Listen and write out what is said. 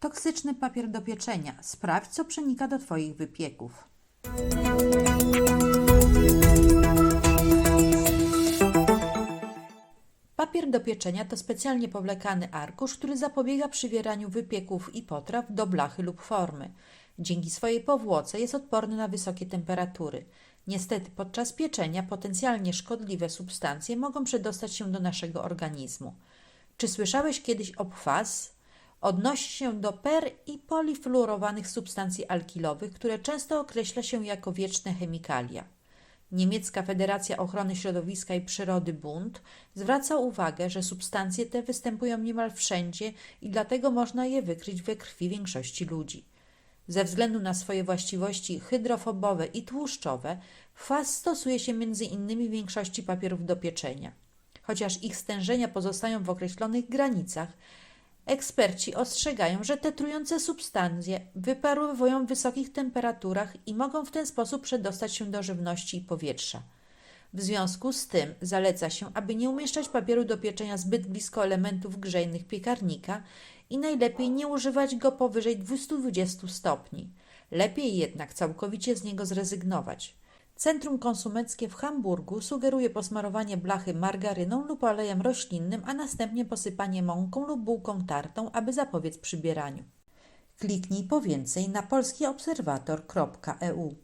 Toksyczny papier do pieczenia. Sprawdź, co przenika do Twoich wypieków. Papier do pieczenia to specjalnie powlekany arkusz, który zapobiega przywieraniu wypieków i potraw do blachy lub formy. Dzięki swojej powłoce jest odporny na wysokie temperatury. Niestety podczas pieczenia potencjalnie szkodliwe substancje mogą przedostać się do naszego organizmu. Czy słyszałeś kiedyś o PFAS? Odnosi się do per i polifluorowanych substancji alkilowych, które często określa się jako wieczne chemikalia. Niemiecka Federacja Ochrony Środowiska i Przyrody Bund zwraca uwagę, że substancje te występują niemal wszędzie i dlatego można je wykryć we krwi większości ludzi. Ze względu na swoje właściwości hydrofobowe i tłuszczowe, FAS stosuje się innymi w większości papierów do pieczenia. Chociaż ich stężenia pozostają w określonych granicach, Eksperci ostrzegają, że te trujące substancje wyparowują w wysokich temperaturach i mogą w ten sposób przedostać się do żywności i powietrza. W związku z tym zaleca się, aby nie umieszczać papieru do pieczenia zbyt blisko elementów grzejnych piekarnika i najlepiej nie używać go powyżej 220 stopni. Lepiej jednak całkowicie z niego zrezygnować. Centrum Konsumenckie w Hamburgu sugeruje posmarowanie blachy margaryną lub olejem roślinnym, a następnie posypanie mąką lub bułką tartą, aby zapobiec przybieraniu. Kliknij po więcej na polskiobserwator.eu.